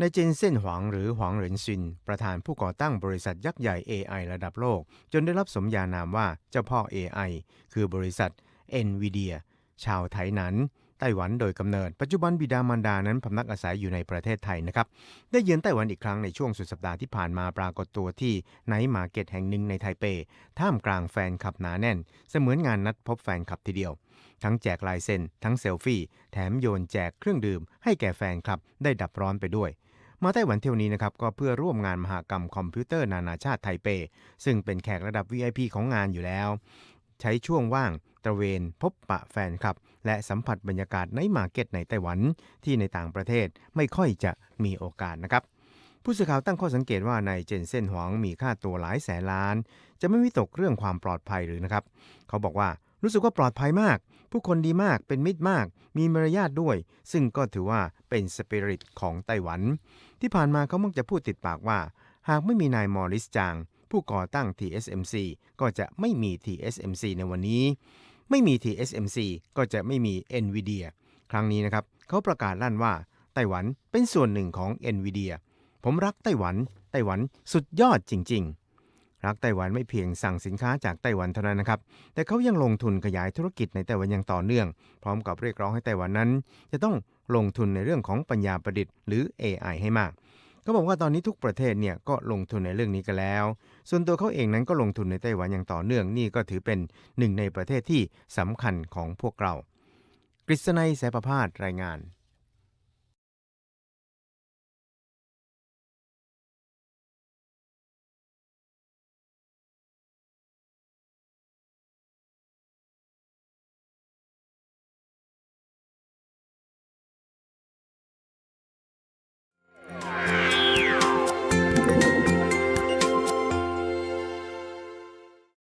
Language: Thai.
นายเจนเซนหวังหรือหวังเหรินซิน ประธานผู้ก่อตั้งบริษัทยักษ์ใหญ่ AI ระดับโลก จนได้รับสมญานามว่าเจ้าพ่อ AI คือบริษัท NVIDIA ชาวไทยนั้น ต้หวันโดยกำเนิด ปัจจุบันบิดามารดานั้นพำนักอาศัยอยู่ในประเทศไทยนะครับ ได้เยือนไต้หวันอีกครั้งในช่วงสุดสัปดาห์ที่ผ่านมาปรากฏตัวที่ไนท์มาร์เก็ตแห่งหนึ่งในไทเป ท่ามกลางแฟนคลับหนาแน่น เสมือนงานนัดพบแฟนคลับทีเดียว ทั้งแจกลายเซ็นทั้งเซลฟี่ แถมโยนแจกเครื่องดื่ม ให้แก่แฟนคลับได้ดับร้อนไปด้วยมาไต้หวันเที่ยวนี้นะครับก็เพื่อร่วมงานมหากรรมคอมพิวเตอร์นานาชาติไทเป ซึ่งเป็นแขกระดับ VIP ของงานอยู่แล้ว ใช้ช่วงว่างตระเวนพบปะแฟนคลับ และสัมผัสบรรยากาศในมาร์เก็ตในไต้หวันที่ในต่างประเทศไม่ค่อยจะมีโอกาสนะครับ ผู้สื่อข่าวตั้งข้อสังเกตว่านายเจนเซนหวังมีค่าตัวหลายแสนล้าน จะไม่วิตกเรื่องความปลอดภัยหรือนะครับ เขาบอกว่ารู้สึกว่าปลอดภัยมาก ผู้คนดีมากเป็นมิตรมาก มีมารยาทด้วย ซึ่งก็ถือว่าเป็นสปิริตของไต้หวัน ที่ผ่านมาเขามักจะพูดติดปากว่า หากไม่มีนายมอริสจาง ผู้ก่อตั้ง TSMC ก็จะไม่มี TSMC ในวันนี้ ไม่มี TSMC ก็จะไม่มี NVIDIA ครั้งนี้นะครับเขาประกาศลั่นว่า ไต้หวันเป็นส่วนหนึ่งของ NVIDIA ผมรักไต้หวัน ไต้หวันสุดยอดจริง ๆ รักไต้หวันไม่เพียงสั่งสินค้าจากไต้หวันเท่านั้นนะครับ แต่เขายังลงทุนขยายธุรกิจในไต้หวันอย่างต่อเนื่อง พร้อมกับเรียกร้องให้ไต้หวันนั้น จะต้องลงทุนในเรื่องของปัญญาประดิษฐ์หรือ AI ให้มาก ก็บอกว่าตอนนี้ทุกประเทศเนี่ยก็ลงทุนในเรื่องนี้กันแล้ว ส่วนตัวเขาเองนั้นก็ลงทุนในไต้หวันอย่างต่อเนื่องนี่ก็ถือเป็นหนึ่งในประเทศที่สำคัญของพวกเรากฤษณัยสายประพาสรายงาน